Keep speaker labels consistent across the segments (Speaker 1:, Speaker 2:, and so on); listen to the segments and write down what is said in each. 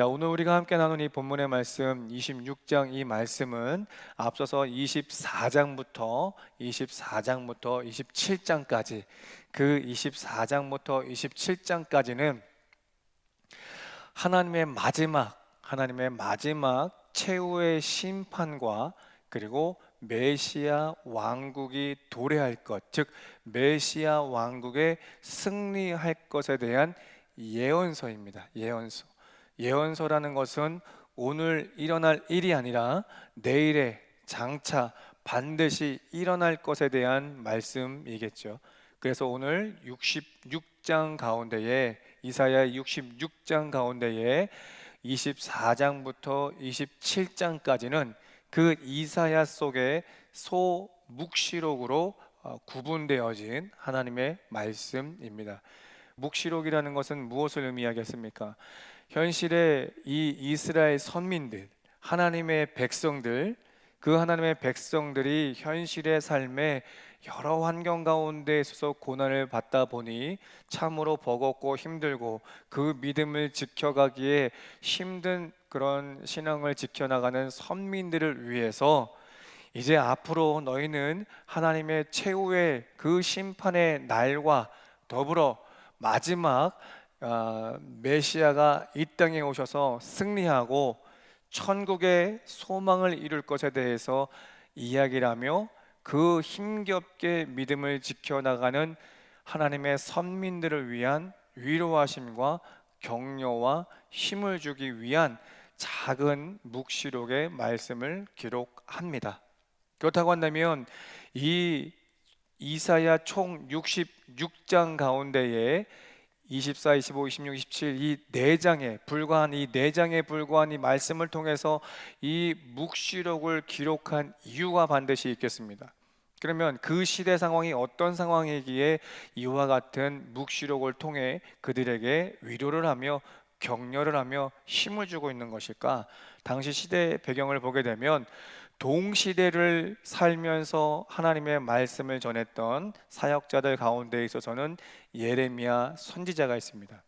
Speaker 1: 자, 오늘 우리가 함께 나눈 이 본문의 말씀 26장 이 말씀은 앞서서 24장부터 24장부터 27장까지 그 24장부터 27장까지는 하나님의 마지막 하나님의 마지막 최후의 심판과 그리고 메시아 왕국이 도래할 것, 즉 메시아 왕국의 승리할 것에 대한 예언서입니다. 예언서. 예언서라는 것은 오늘 일어날 일이 아니라 내일에 장차 반드시 일어날 것에 대한 말씀이겠죠. 그래서 오늘 66장 가운데에 이사야 66장 가운데에 24장부터 27장까지는 그 이사야 속에 소묵시록으로 어, 구분되어진 하나님의 말씀입니다. 묵시록이라는 것은 무엇을 의미하겠습니까? 현실에 이 이스라엘 선민들, 하나님의 백성들, 그 하나님의 백성들이 현실의 삶에 여러 환경 가운데 있어서 고난을 받다 보니 참으로 버겁고 힘들고 그 믿음을 지켜가기에 힘든 그런 신앙을 지켜나가는 선민들을 위해서 이제 앞으로 너희는 하나님의 최후의 그 심판의 날과 더불어 마지막 아, 메시아가 이 땅에 오셔서 승리하고 천국의 소망을 이룰 것에 대해서 이야기를 하며 그 힘겹게 믿음을 지켜나가는 하나님의 선민들을 위한 위로하심과 격려와 힘을 주기 위한 작은 묵시록의 말씀을 기록합니다. 그렇다고 한다면 이 이사야 총 66장 가운데에 24, 25, 26, 27 이 네 장에 불과한 이 네 장에 불과한 이 말씀을 통해서 이 묵시록을 기록한 이유가 반드시 있겠습니다. 그러면 그 시대 상황이 어떤 상황이기에 이와 같은 묵시록을 통해 그들에게 위로를 하며 격려를 하며 힘을 주고 있는 것일까? 당시 시대 배경을 보게 되면 동시대를 살면서 하나님의 말씀을 전했던 사역자들 가운데 있어서는 예레미야 선지자가 있습니다.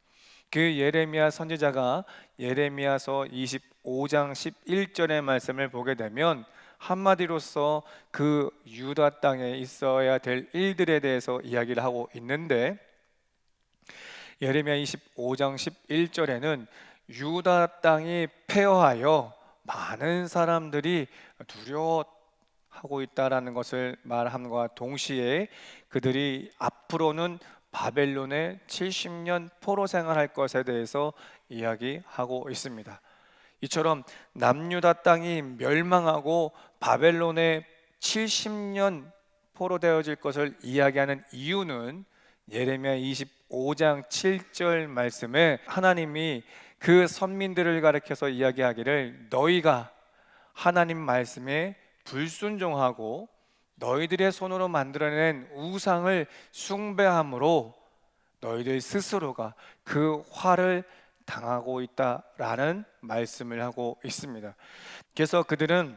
Speaker 1: 그 예레미야 선지자가 예레미야서 25장 11절의 말씀을 보게 되면 한마디로서 그 유다 땅에 있어야 될 일들에 대해서 이야기를 하고 있는데 예레미야 25장 11절에는 유다 땅이 폐허하여 많은 사람들이 두려워하고 있다라는 것을 말함과 동시에 그들이 앞으로는 바벨론의 70년 포로 생활할 것에 대해서 이야기하고 있습니다. 이처럼 남유다 땅이 멸망하고 바벨론의 70년 포로 되어질 것을 이야기하는 이유는 예레미야 25장 7절 말씀에 하나님이 그 선민들을 가리켜서 이야기하기를 너희가 하나님 말씀에 불순종하고 너희들의 손으로 만들어낸 우상을 숭배함으로 너희들 스스로가 그 화를 당하고 있다라는 말씀을 하고 있습니다. 그래서 그들은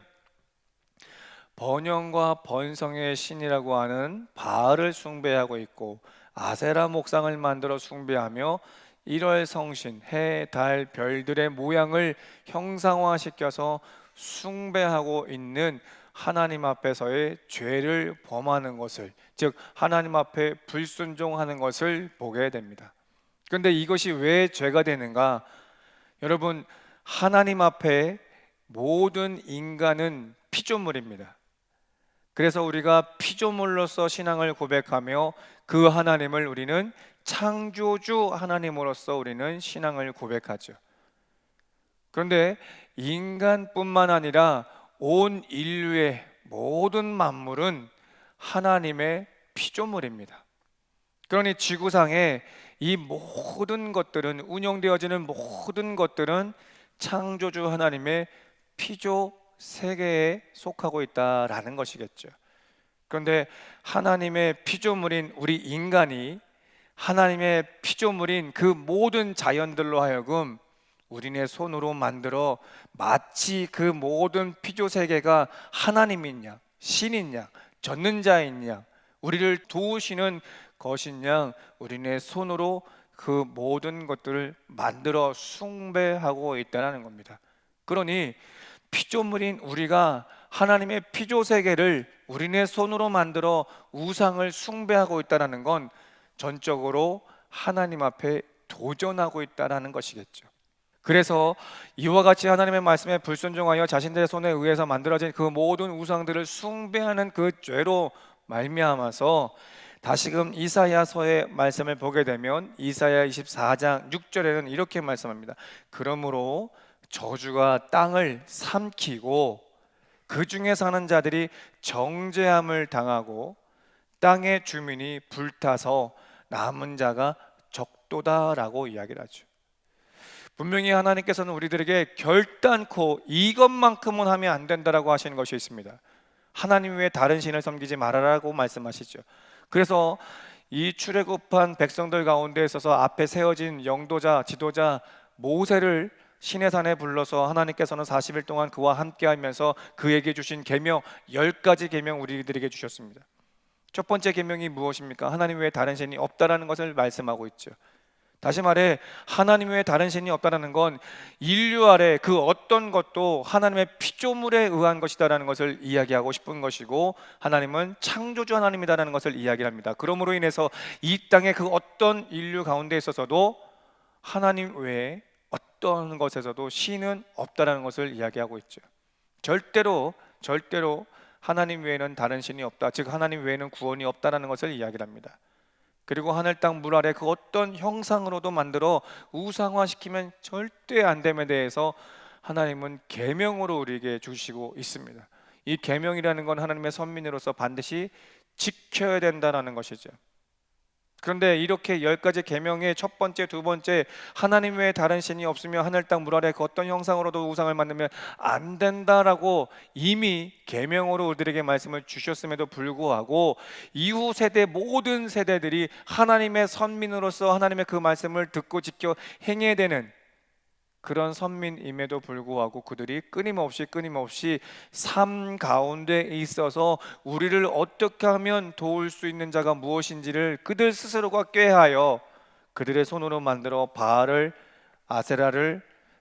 Speaker 1: 번영과 번성의 신이라고 하는 바알을 숭배하고 있고 아세라 목상을 만들어 숭배하며 1월 성신, 해, 달, 별들의 모양을 형상화시켜서 숭배하고 있는 하나님 앞에서의 죄를 범하는 것을 즉 하나님 앞에 불순종하는 것을 보게 됩니다. 그런데 이것이 왜 죄가 되는가? 여러분 하나님 앞에 모든 인간은 피조물입니다. 그래서 우리가 피조물로서 신앙을 고백하며 그 하나님을 우리는 창조주 하나님으로서 우리는 신앙을 고백하죠. 그런데 인간뿐만 아니라 온 인류의 모든 만물은 하나님의 피조물입니다. 그러니 지구상에 이 모든 것들은 운영되어지는 모든 것들은 창조주 하나님의 피조 세계에 속하고 있다라는 것이겠죠. 그런데 하나님의 피조물인 우리 인간이 하나님의 피조물인 그 모든 자연들로 하여금 우리네 손으로 만들어 마치 그 모든 피조 세계가 젖는 자인 양, 우리를 도우시는 양 우리네 손으로 그 모든 것들을 만들어 숭배하고 있다는 겁니다. 그러니 피조물인 우리가 하나님의 피조 세계를 우리네 손으로 만들어 우상을 숭배하고 있다는 건 전적으로 하나님 앞에 도전하고 있다는 것이겠죠. 그래서 이와 같이 하나님의 말씀에 불순종하여 자신들의 손에 의해서 만들어진 그 모든 우상들을 숭배하는 그 죄로 말미암아서 다시금 이사야서의 말씀을 보게 되면 이사야 24장 6절에는 이렇게 말씀합니다. 그러므로 저주가 땅을 삼키고 그 중에 사는 자들이 정죄함을 당하고 땅의 주민이 불타서 남은 자가 적도다라고 이야기를 하죠. 분명히 하나님께서는 우리들에게 결단코 이것만큼은 하면 안 된다라고 하시는 것이 있습니다. 하나님 외에 다른 신을 섬기지 말아라고 말씀하시죠. 그래서 이 출애굽한 백성들 가운데 있어서 앞에 세워진 영도자, 지도자 모세를 신의 산에 불러서 하나님께서는 40일 동안 그와 함께 하면서 그에게 주신 계명 10가지 계명 우리들에게 주셨습니다. 첫 번째 계명이 무엇입니까? 하나님 외에 다른 신이 없다라는 것을 말씀하고 있죠. 다시 말해 하나님 외에 다른 신이 없다라는 건 인류 아래 그 어떤 것도 하나님의 피조물에 의한 것이다라는 것을 이야기하고 싶은 것이고 하나님은 창조주 하나님이다라는 것을 이야기합니다. 그러므로 인해서 이 땅의 그 어떤 인류 가운데 있어서도 하나님 외에 어떤 것에서도 신은 없다라는 것을 이야기하고 있죠. 절대로 절대로 하나님 외에는 다른 신이 없다. 즉 하나님 외에는 구원이 없다라는 것을 이야기합니다. 그리고 하늘 땅 물 아래 그 어떤 형상으로도 만들어 우상화시키면 절대 안 됨에 대해서 하나님은 계명으로 우리에게 주시고 있습니다. 이 계명이라는 건 하나님의 선민으로서 반드시 지켜야 된다라는 것이죠. 그런데 이렇게 열 가지 계명의 첫 번째, 두 번째 하나님 외에 다른 신이 없으며 하늘 땅 물 아래 그 어떤 형상으로도 우상을 만들면 안 된다라고 이미 계명으로 우리들에게 말씀을 주셨음에도 불구하고 이후 세대 모든 세대들이 하나님의 선민으로서 하나님의 그 말씀을 듣고 지켜 행해야 되는 그런 선민임에도 불구하고 그들이 끊임없이 끊임없이 삶 가운데 있어서 우리를 어떻게 하면 도울 수 있는 자가 무엇인지를 그들 스스로가 꾀하여 그들의 손으로 만들어 바알을 아세라를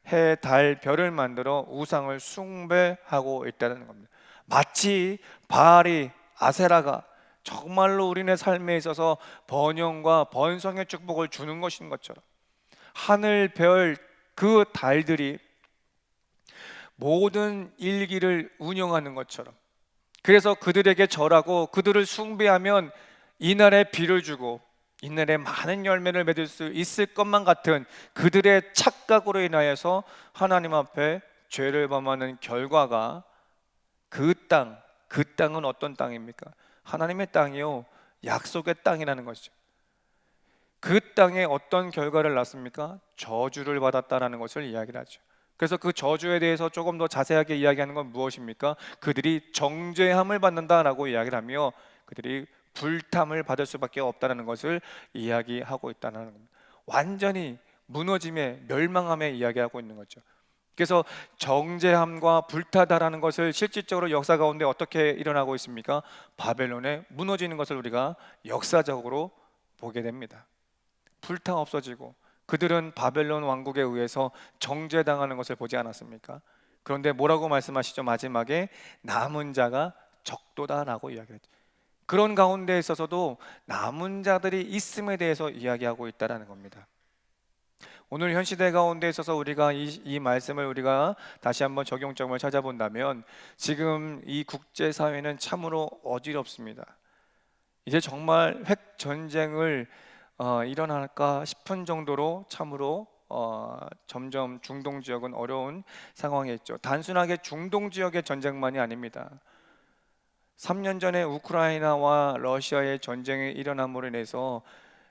Speaker 1: 해, 달, 별을 만들어 우상을 숭배하고 있다는 겁니다. 마치 바알이 아세라가 정말로 우리네 삶에 있어서 번영과 번성의 축복을 주는 것인 것처럼 하늘, 별, 그 달들이 모든 일기를 운영하는 것처럼 그래서 그들에게 절하고 그들을 숭배하면 이날에 비를 주고 이날에 많은 열매를 맺을 수 있을 것만 같은 그들의 착각으로 인하여서 하나님 앞에 죄를 범하는 결과가 그 땅, 그 땅은 어떤 땅입니까? 하나님의 땅이요. 약속의 땅이라는 것이죠. 그 땅에 어떤 결과를 낳습니까? 저주를 받았다라는 것을 이야기를 하죠. 그래서 그 저주에 대해서 조금 더 자세하게 이야기하는 건 무엇입니까? 그들이 정죄함을 받는다라고 이야기를 하며 그들이 불탐을 받을 수밖에 없다는 것을 이야기하고 있다는 겁니다. 완전히 무너짐에 멸망함에 이야기하고 있는 거죠. 그래서 정죄함과 불타다라는 것을 실질적으로 역사 가운데 어떻게 일어나고 있습니까? 바벨론에 무너지는 것을 우리가 역사적으로 보게 됩니다. 불타 없어지고 그들은 바벨론 왕국에 의해서 정죄당하는 것을 보지 않았습니까? 그런데 뭐라고 말씀하시죠? 마지막에 남은 자가 적도다라고 이야기했죠. 그런 가운데 있어서도 남은 자들이 있음에 대해서 이야기하고 있다라는 겁니다. 오늘 현 시대 가운데 있어서 우리가 이, 이 말씀을 우리가 다시 한번 적용점을 찾아본다면 지금 이 국제 사회는 참으로 어지럽습니다. 이제 정말 핵 전쟁을 어, 일어날까 싶은 정도로 참으로 어, 점점 중동 지역은 어려운 상황에 있죠. 단순하게 중동 지역의 전쟁만이 아닙니다. 3년 전에 우크라이나와 러시아의 전쟁이 일어남으로 인해서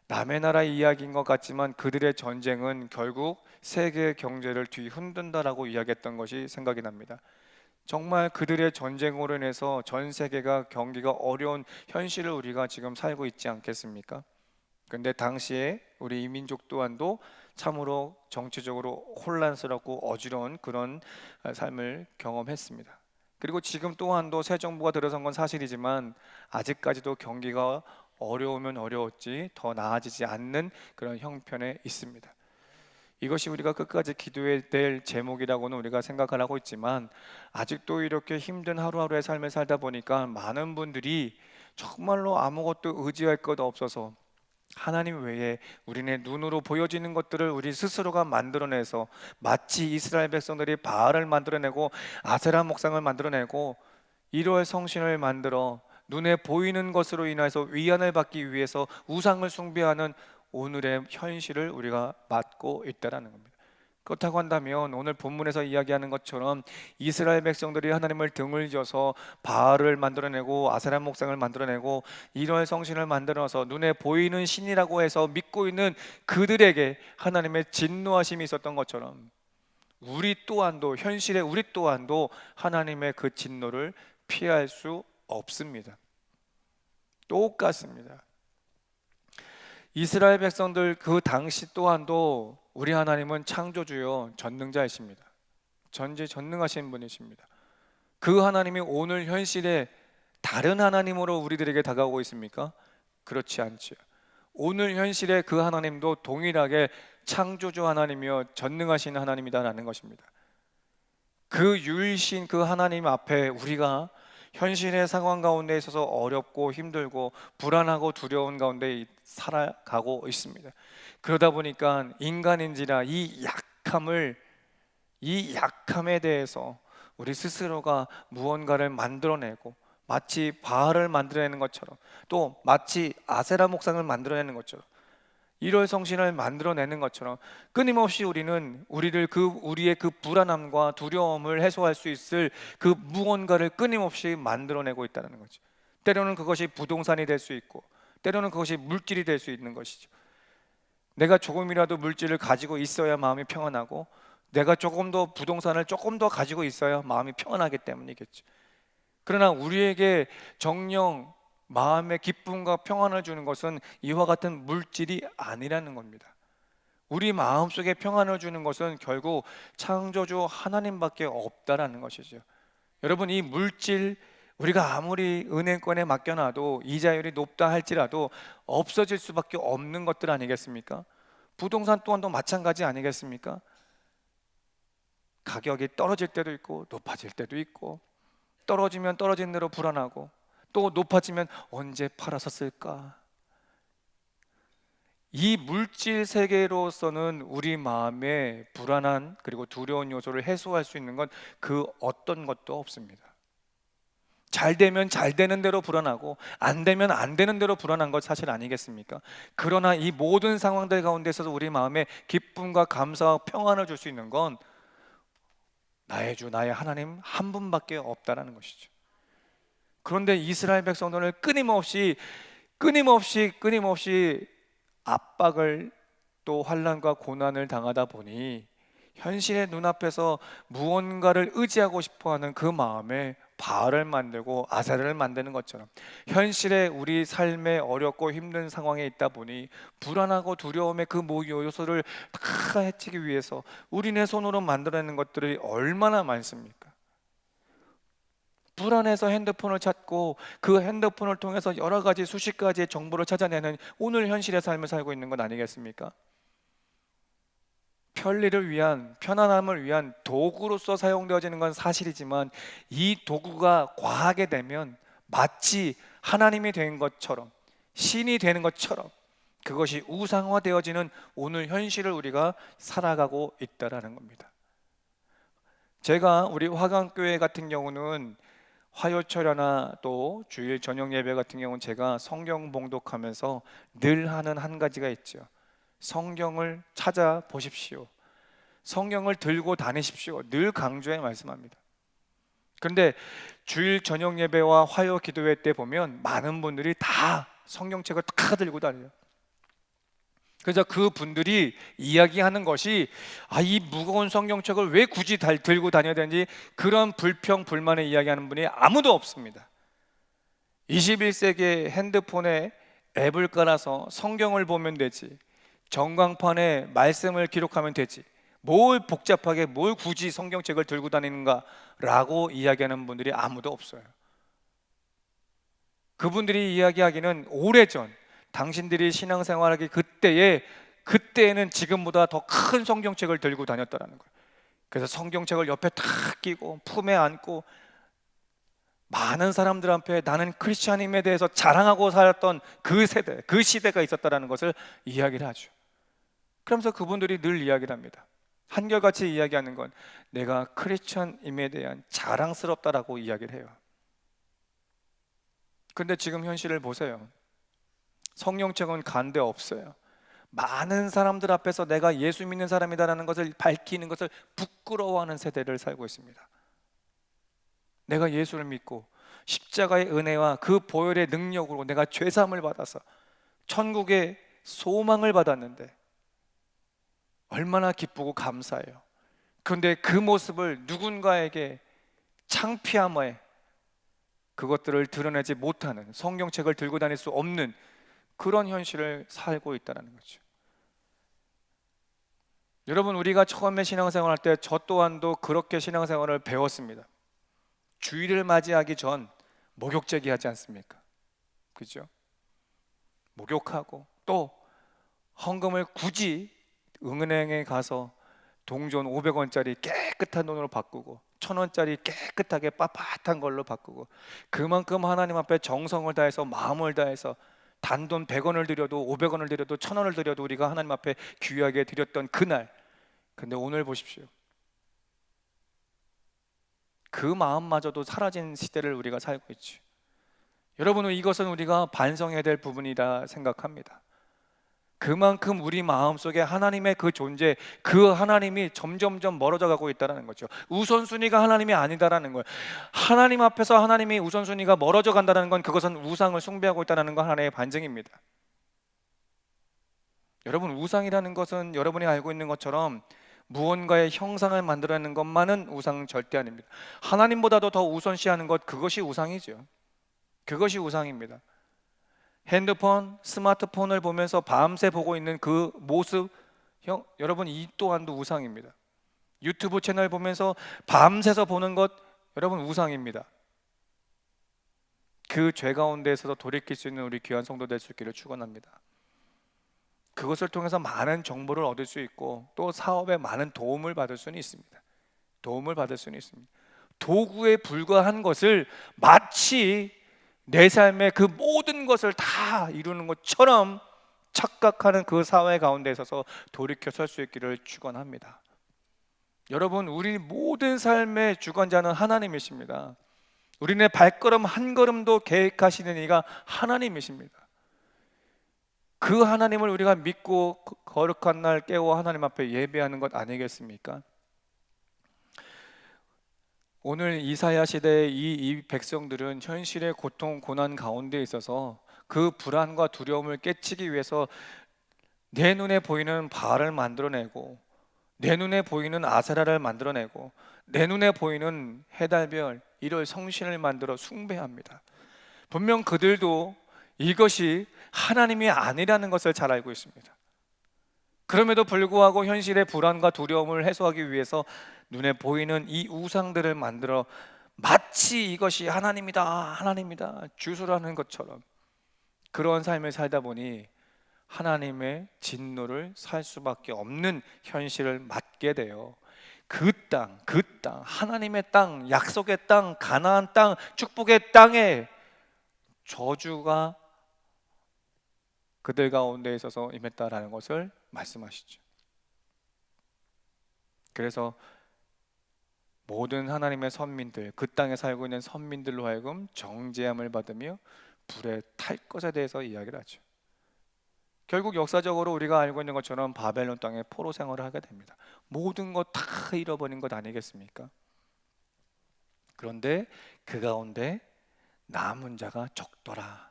Speaker 1: 남의 나라 이야기인 것 같지만 그들의 전쟁은 결국 세계 경제를 뒤흔든다라고 이야기했던 것이 생각이 납니다. 정말 그들의 전쟁으로 인해서 전 세계가 경기가 어려운 현실을 우리가 지금 살고 있지 않겠습니까? 근데 당시에 우리 이민족 또한도 참으로 정치적으로 혼란스럽고 어지러운 그런 삶을 경험했습니다. 그리고 지금 또한도 새 정부가 들어선 건 사실이지만 아직까지도 경기가 어려우면 어려웠지 더 나아지지 않는 그런 형편에 있습니다. 이것이 우리가 끝까지 기도해야 될 제목이라고는 우리가 생각을 하고 있지만 아직도 이렇게 힘든 하루하루의 삶을 살다 보니까 많은 분들이 정말로 아무것도 의지할 것 없어서 하나님 외에 우리네 눈으로 보여지는 것들을 우리 스스로가 만들어내서 마치 이스라엘 백성들이 바알을 만들어내고 아세라 목상을 만들어내고 1월 성신을 만들어 눈에 보이는 것으로 인해서 위안을 받기 위해서 우상을 숭배하는 오늘의 현실을 우리가 맞고 있다라는 겁니다. 그렇다고 한다면 오늘 본문에서 이야기하는 것처럼 이스라엘 백성들이 하나님을 등을 져서 바알을 만들어내고 아세라 목상을 만들어내고 이런 성신을 만들어서 눈에 보이는 신이라고 해서 믿고 있는 그들에게 하나님의 진노하심이 있었던 것처럼 우리 또한도 현실의 우리 또한도 하나님의 그 진노를 피할 수 없습니다. 똑같습니다. 이스라엘 백성들 그 당시 또한도 우리 하나님은 창조주요 전능자이십니다. 전지 전능하신 분이십니다. 그 하나님이 오늘 현실에 다른 하나님으로 우리들에게 다가오고 있습니까? 그렇지 않지요. 오늘 현실에 그 하나님도 동일하게 창조주 하나님이요 전능하신 하나님이다라는 것입니다. 그 유일신 그 하나님 앞에 우리가 현실의 상황 가운데 있어서 어렵고 힘들고 불안하고 두려운 가운데 살아가고 있습니다. 그러다 보니까 인간인지라 이 약함을 이 약함에 대해서 우리 스스로가 무언가를 만들어내고 마치 바알을 만들어내는 것처럼 또 마치 아세라 목상을 만들어내는 것처럼 1월 성신을 만들어내는 것처럼 끊임없이 우리는 우리를 그 우리의 그 불안함과 두려움을 해소할 수 있을 그 무언가를 끊임없이 만들어내고 있다는 거죠. 때로는 그것이 부동산이 될 수 있고 때로는 그것이 물질이 될 수 있는 것이죠. 내가 조금이라도 물질을 가지고 있어야 마음이 평안하고 내가 조금 더 부동산을 조금 더 가지고 있어야 마음이 평안하기 때문이겠죠. 그러나 우리에게 정령 마음의 기쁨과 평안을 주는 것은 이와 같은 물질이 아니라는 겁니다. 우리 마음속에 평안을 주는 것은 결국 창조주 하나님밖에 없다라는 것이죠. 여러분 이 물질 우리가 아무리 은행권에 맡겨놔도 이자율이 높다 할지라도 없어질 수밖에 없는 것들 아니겠습니까? 부동산 또한도 마찬가지 아니겠습니까? 가격이 떨어질 때도 있고 높아질 때도 있고 떨어지면 떨어진 대로 불안하고 또 높아지면 언제 쓸까? 이 물질 세계로서는 우리 마음의 불안한 그리고 두려운 요소를 해소할 수 있는 건 그 어떤 것도 없습니다. 잘 되면 잘 되는 대로 불안하고 안 되면 안 되는 대로 불안한 것 사실 아니겠습니까? 그러나 이 모든 상황들 가운데서도 우리 마음에 기쁨과 감사와 평안을 줄 수 있는 건 나의 주 나의 하나님 한 분밖에 없다라는 것이죠. 그런데 이스라엘 백성들은 끊임없이 끊임없이 끊임없이 압박을 또 환란과 고난을 당하다 보니 현실의 눈앞에서 무언가를 의지하고 싶어하는 그 마음에 바알을 만들고 아사를 만드는 것처럼 현실의 우리 삶에 어렵고 힘든 상황에 있다 보니 불안하고 두려움의 그모 요소를 다 해치기 위해서 우리네 손으로 만들어내는 것들이 얼마나 많습니까? 불안해서 핸드폰을 찾고 그 핸드폰을 통해서 여러 가지 수십 가지의 정보를 찾아내는 오늘 현실의 삶을 살고 있는 건 아니겠습니까? 편리를 위한 편안함을 위한 도구로서 사용되어지는 건 사실이지만 이 도구가 과하게 되면 마치 하나님이 된 것처럼 신이 되는 것처럼 그것이 우상화되어지는 오늘 현실을 우리가 살아가고 있다라는 겁니다. 제가 우리 화강교회 같은 경우는 화요철이나 또 주일 저녁 예배 같은 경우는 제가 성경 봉독하면서 늘 하는 한 가지가 있죠. 성경을 찾아 보십시오. 성경을 들고 다니십시오. 늘 강조해 말씀합니다. 그런데 주일 저녁 예배와 화요 기도회 때 보면 많은 분들이 다 성경책을 다 들고 다녀요. 그래서 그 분들이 이야기하는 것이 아 이 무거운 성경책을 왜 굳이 들고 다녀야 되는지 그런 불평 불만을 이야기하는 분이 아무도 없습니다. 21세기의 핸드폰에 앱을 깔아서 성경을 보면 되지. 전광판에 말씀을 기록하면 되지. 뭘 복잡하게 뭘 굳이 성경책을 들고 다니는가라고 이야기하는 분들이 아무도 없어요. 그분들이 이야기하기는 오래전 당신들이 신앙생활하기 그때에 그때에는 지금보다 더 큰 성경책을 들고 다녔다라는 거예요. 그래서 성경책을 옆에 탁 끼고 품에 안고 많은 사람들 앞에 나는 크리스천임에 대해서 자랑하고 살았던 그 세대, 그 시대가 있었다라는 것을 이야기를 하죠. 그러면서 그분들이 늘 이야기를 합니다. 한결같이 이야기하는 건 내가 크리스천임에 대한 자랑스럽다라고 이야기를 해요. 근데 지금 현실을 보세요. 성령책은 간데 없어요. 많은 사람들 앞에서 내가 예수 믿는 사람이다라는 것을 밝히는 것을 부끄러워하는 세대를 살고 있습니다. 내가 예수를 믿고 십자가의 은혜와 그 보혈의 능력으로 내가 죄 사함을 받아서 천국의 소망을 받았는데 얼마나 기쁘고 감사해요. 그런데 그 모습을 누군가에게 창피함에 그것들을 드러내지 못하는 성경책을 들고 다닐 수 없는 그런 현실을 살고 있다는 거죠. 여러분 우리가 처음에 신앙생활할 때 저 또한도 그렇게 신앙생활을 배웠습니다. 주일을 맞이하기 전 목욕제기 하지 않습니까? 그죠? 목욕하고 또 헌금을 굳이 은행에 가서 동전 500원짜리 깨끗한 돈으로 바꾸고 1000원짜리 깨끗하게 빳빳한 걸로 바꾸고 그만큼 하나님 앞에 정성을 다해서 마음을 다해서 단돈 100원을 드려도 500원을 드려도 1000원을 드려도 우리가 하나님 앞에 귀하게 드렸던 그날. 근데 오늘 보십시오. 그 마음마저도 사라진 시대를 우리가 살고 있죠. 여러분 이것은 우리가 반성해야 될 부분이다 생각합니다 그만큼 우리 마음속에 하나님의 그 존재, 그 하나님이 점점점 멀어져 가고 있다는 거죠. 우선순위가 하나님이 아니다라는 거예요. 하나님 앞에서 하나님이 우선순위가 멀어져 간다는 건 그것은 우상을 숭배하고 있다는 건 하나의 반증입니다. 여러분 우상이라는 것은 여러분이 알고 있는 것처럼 무언가의 형상을 만들어내는 것만은 우상 절대 아닙니다. 하나님보다도 더 우선시하는 것 그것이 우상이죠. 그것이 우상입니다. 핸드폰, 스마트폰을 보면서 밤새 보고 있는 그 모습, 형, 여러분 이 또한도 우상입니다. 유튜브 채널 보면서 밤새서 보는 것, 여러분 우상입니다. 그 죄 가운데에서도 돌이킬 수 있는 우리 귀한 성도 될 수 있기를 축원합니다. 그것을 통해서 많은 정보를 얻을 수 있고 또 사업에 많은 도움을 받을 수는 있습니다. 도움을 받을 수는 있습니다. 도구에 불과한 것을 마치 내 삶의 그 모든 것을 다 이루는 것처럼 착각하는 그 사회 가운데 있어서 돌이켜 설 수 있기를 축원합니다. 여러분, 우리 모든 삶의 주관자는 하나님이십니다. 우리네 발걸음 한 걸음도 계획하시는 이가 하나님이십니다. 그 하나님을 우리가 믿고 거룩한 날 깨워 하나님 앞에 예배하는 것 아니겠습니까? 오늘 이사야 시대의 이, 이 백성들은 현실의 고통 고난 가운데 있어서 그 불안과 두려움을 깨치기 위해서 내 눈에 보이는 바알을 만들어내고 내 눈에 보이는 아세라를 만들어내고 내 눈에 보이는 해달별 이럴 성신을 만들어 숭배합니다. 분명 그들도 이것이 하나님이 아니라는 것을 잘 알고 있습니다. 그럼에도 불구하고 현실의 불안과 두려움을 해소하기 위해서 눈에 보이는 이 우상들을 만들어 마치 이것이 하나님이다, 하나님이다, 주소라는 것처럼 그런 삶을 살다 보니 하나님의 진노를 살 수밖에 없는 현실을 맞게 돼요. 그 땅, 그 땅, 하나님의 땅, 약속의 땅, 가나안 땅, 축복의 땅에 저주가 그들 가운데 있어서 임했다라는 것을 말씀하시죠. 그래서 모든 하나님의 선민들, 그 땅에 살고 있는 선민들로 하여금 정죄함을 받으며 불에 탈 것에 대해서 이야기를 하죠. 결국 역사적으로 우리가 알고 있는 것처럼 바벨론 땅에 포로 생활을 하게 됩니다. 모든 것 다 잃어버린 것 아니겠습니까? 그런데 그 가운데 남은 자가 적더라.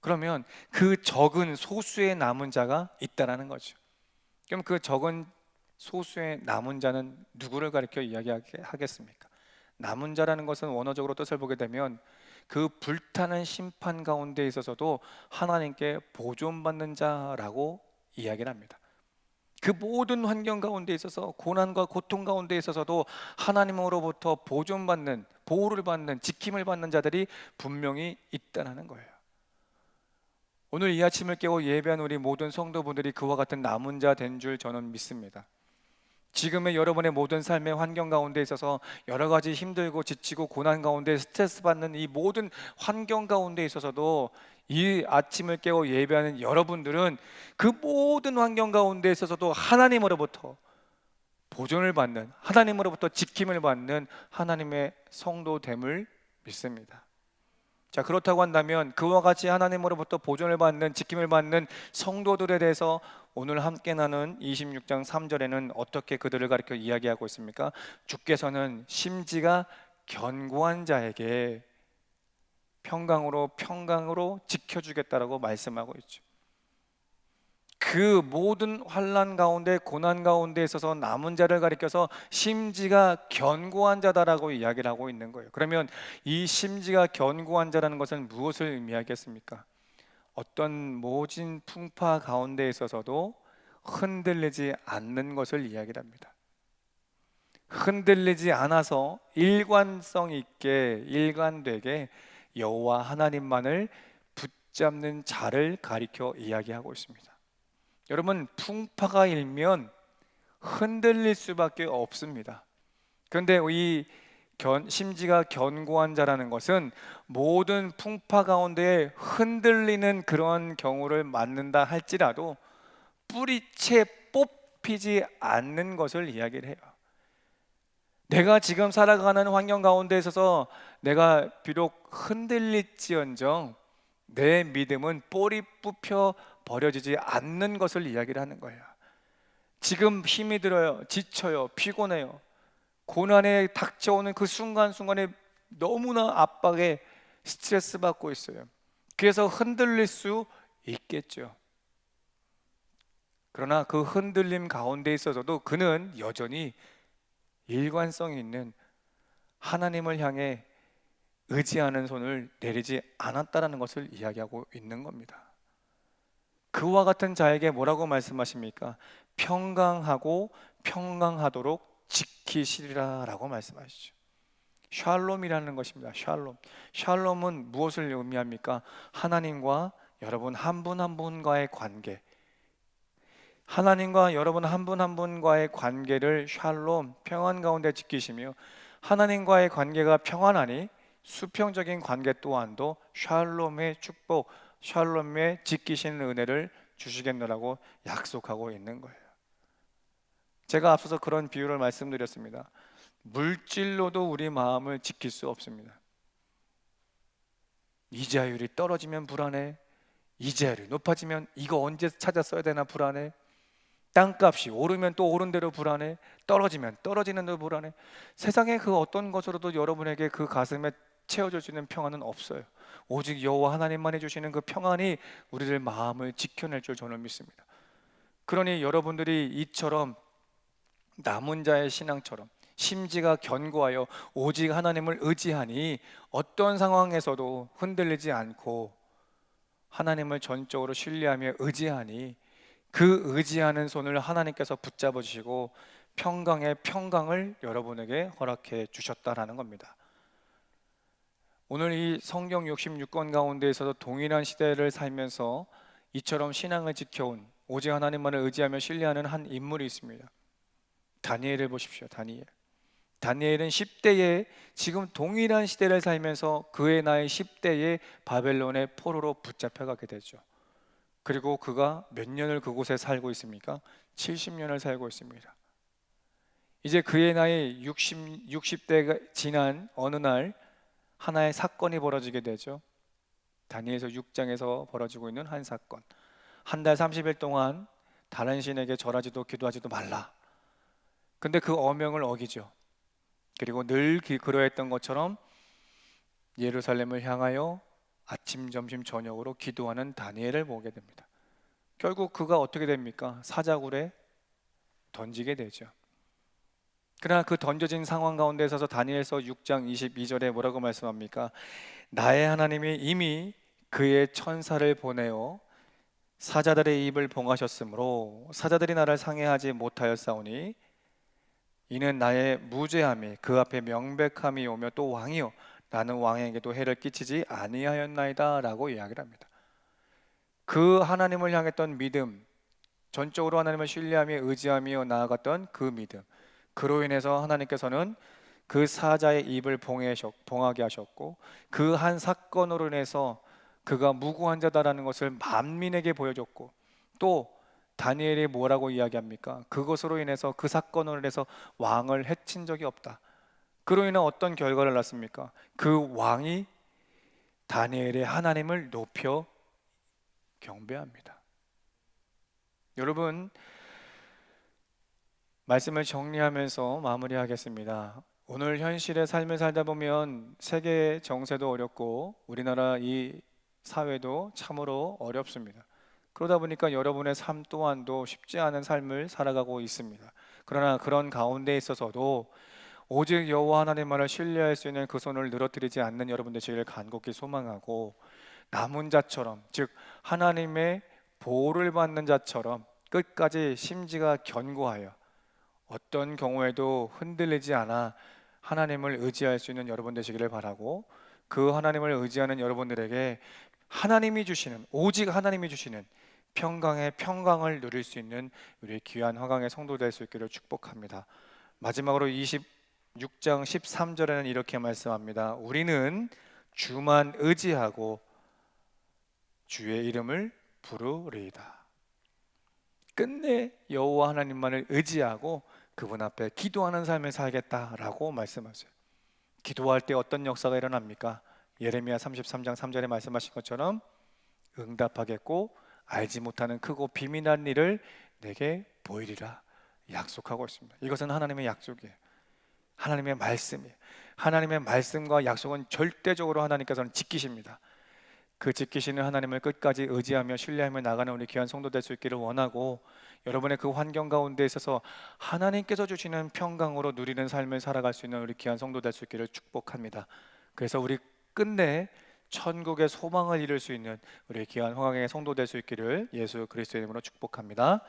Speaker 1: 그러면 그 적은 소수의 남은 자가 있다라는 거죠. 그럼 그 적은 소수의 남은 자는 누구를 가리켜 이야기하겠습니까? 남은 자라는 것은 원어적으로 뜻을 보게 되면 그 불타는 심판 가운데 있어서도 하나님께 보존받는 자라고 이야기를 합니다. 그 모든 환경 가운데 있어서 고난과 고통 가운데 있어서도 하나님으로부터 보존받는 보호를 받는 지킴을 받는 자들이 분명히 있다는 거예요. 오늘 이 아침을 깨고 예배한 우리 모든 성도분들이 그와 같은 남은 자 된 줄 저는 믿습니다. 지금의 여러분의 모든 삶의 환경 가운데 있어서 여러 가지 힘들고 지치고 고난 가운데 스트레스 받는 이 모든 환경 가운데 있어서도 이 아침을 깨고 예배하는 여러분들은 그 모든 환경 가운데 있어서도 하나님으로부터 보존을 받는 하나님으로부터 지킴을 받는 하나님의 성도됨을 믿습니다. 자 그렇다고 한다면 그와 같이 하나님으로부터 보존을 받는 지킴을 받는 성도들에 대해서 오늘 함께 나눈 26장 3절에는 어떻게 그들을 가리켜 이야기하고 있습니까? 주께서는 심지가 견고한 자에게 평강으로 평강으로 지켜주겠다라고 말씀하고 있죠. 그 모든 환란 가운데 고난 가운데 있어서 남은 자를 가리켜서 심지가 견고한 자다라고 이야기를 하고 있는 거예요. 그러면 이 심지가 견고한 자라는 것은 무엇을 의미하겠습니까? 어떤 모진 풍파 가운데 있어서도 흔들리지 않는 것을 이야기를 합니다. 흔들리지 않아서 일관성 있게 일관되게 여호와 하나님만을 붙잡는 자를 가리켜 이야기하고 있습니다. 여러분 풍파가 일면 흔들릴 수밖에 없습니다. 그런데 이 견, 심지가 견고한 자라는 것은 모든 풍파 가운데 흔들리는 그런 경우를 맞는다 할지라도 뿌리채 뽑히지 않는 것을 이야기를 해요. 내가 지금 살아가는 환경 가운데 있어서 내가 비록 흔들릴지언정 내 믿음은 뿌리 뽑혀 버려지지 않는 것을 이야기를 하는 거예요. 지금 힘이 들어요. 지쳐요. 피곤해요. 고난에 닥쳐오는 그 순간순간에 너무나 압박에 스트레스 받고 있어요. 그래서 흔들릴 수 있겠죠. 그러나 그 흔들림 가운데 있어서도 그는 여전히 일관성 있는 하나님을 향해 의지하는 손을 내리지 않았다라는 것을 이야기하고 있는 겁니다. 그와 같은 자에게 뭐라고 말씀하십니까? 평강하고 평강하도록 지키시리라라고 말씀하시죠. 샬롬이라는 것입니다. 샬롬. 샬롬은 무엇을 의미합니까? 하나님과 여러분 한 분한 분과의 관계. 하나님과 여러분 한분한 분과의 관계를 샬롬 평안 가운데 지키시며 하나님과의 관계가 평안하니 수평적인 관계 또한도 샬롬의 축복, 샬롬의 지키시는 은혜를 주시겠노라고 약속하고 있는 거예요. 제가 앞서서 그런 비유를 말씀드렸습니다. 물질로도 우리 마음을 지킬 수 없습니다. 이자율이 떨어지면 불안해. 이자율이 높아지면 이거 언제 찾아 써야 되나 불안해. 땅값이 오르면 또 오른 대로 불안해. 떨어지면 떨어지는 대로 불안해. 세상의 그 어떤 것으로도 여러분에게 그 가슴에 채워줄 수 있는 평안은 없어요. 오직 여호와 하나님만 해주시는 그 평안이 우리들 마음을 지켜낼 줄 저는 믿습니다. 그러니 여러분들이 이처럼 남은 자의 신앙처럼 심지가 견고하여 오직 하나님을 의지하니 어떤 상황에서도 흔들리지 않고 하나님을 전적으로 신뢰하며 의지하니 그 의지하는 손을 하나님께서 붙잡아 주시고 평강의 평강을 여러분에게 허락해 주셨다라는 겁니다. 오늘 이 성경 66권 가운데에서도 동일한 시대를 살면서 이처럼 신앙을 지켜온 오직 하나님만을 의지하며 신뢰하는 한 인물이 있습니다. 다니엘을 보십시오. 다니엘. 다니엘은 10대에 지금 동일한 시대를 살면서 그의 나이 10대에 바벨론의 포로로 붙잡혀가게 되죠. 그리고 그가 몇 년을 그곳에 살고 있습니까? 70년을 살고 있습니다. 이제 그의 나이 60, 60대가 지난 어느 날 하나의 사건이 벌어지게 되죠. 다니엘서 6장에서 벌어지고 있는 한 사건. 한 달 30일 동안 다른 신에게 절하지도 기도하지도 말라. 근데 그 어명을 어기죠. 그리고 늘 그러했던 것처럼 예루살렘을 향하여 아침, 점심, 저녁으로 기도하는 다니엘을 보게 됩니다. 결국 그가 어떻게 됩니까? 사자굴에 던지게 되죠. 그러나 그 던져진 상황 가운데 서서 다니엘서 6장 22절에 뭐라고 말씀합니까? 나의 하나님이 이미 그의 천사를 보내어 사자들의 입을 봉하셨으므로 사자들이 나를 상해하지 못하였사오니 이는 나의 무죄함이 그 앞에 명백함이 오며 또 왕이요 나는 왕에게도 해를 끼치지 아니하였나이다라고 이야기를 합니다. 그 하나님을 향했던 믿음, 전적으로 하나님을 신뢰하며 의지하며 나아갔던 그 믿음. 그로 인해서 하나님께서는 그 사자의 입을 봉하게 하셨고 그 한 사건으로 인해서 그가 무고한 자다라는 것을 만민에게 보여줬고 또 다니엘이 뭐라고 이야기합니까? 그것으로 인해서 그 사건으로 인해서 왕을 해친 적이 없다. 그로 인해 어떤 결과를 낳습니까? 그 왕이 다니엘의 하나님을 높여 경배합니다. 여러분 말씀을 정리하면서 마무리하겠습니다. 오늘 현실의 삶을 살다 보면 세계 정세도 어렵고 우리나라 이 사회도 참으로 어렵습니다. 그러다 보니까 여러분의 삶 또한도 쉽지 않은 삶을 살아가고 있습니다. 그러나 그런 가운데 있어서도 오직 여호와 하나님만을 신뢰할 수 있는 그 손을 늘어뜨리지 않는 여러분 되시기를 간곡히 소망하고 남은 자처럼 즉 하나님의 보호를 받는 자처럼 끝까지 심지가 견고하여 어떤 경우에도 흔들리지 않아 하나님을 의지할 수 있는 여러분 되시기를 바라고 그 하나님을 의지하는 여러분들에게 하나님이 주시는 오직 하나님이 주시는 평강의 평강을 누릴 수 있는 우리 귀한 화강의 성도 될 수 있기를 축복합니다. 마지막으로 26장 13절에는 이렇게 말씀합니다. 우리는 주만 의지하고 주의 이름을 부르리이다. 끝내 여호와 하나님만을 의지하고 그분 앞에 기도하는 삶을 살겠다라고 말씀하세요. 기도할 때 어떤 역사가 일어납니까? 예레미야 33장 3절에 말씀하신 것처럼 응답하겠고 알지 못하는 크고 비밀한 일을 내게 보이리라 약속하고 있습니다. 이것은 하나님의 약속이에요. 하나님의 말씀이에요. 하나님의 말씀과 약속은 절대적으로 하나님께서는 지키십니다. 그 지키시는 하나님을 끝까지 의지하며 신뢰하며 나가는 우리 귀한 성도 될 수 있기를 원하고 여러분의 그 환경 가운데 있어서 하나님께서 주시는 평강으로 누리는 삶을 살아갈 수 있는 우리 귀한 성도 될 수 있기를 축복합니다. 그래서 우리 끝내 천국의 소망을 이룰 수 있는 우리 귀한 황강의 성도 될 수 있기를 예수 그리스도의 이름으로 축복합니다.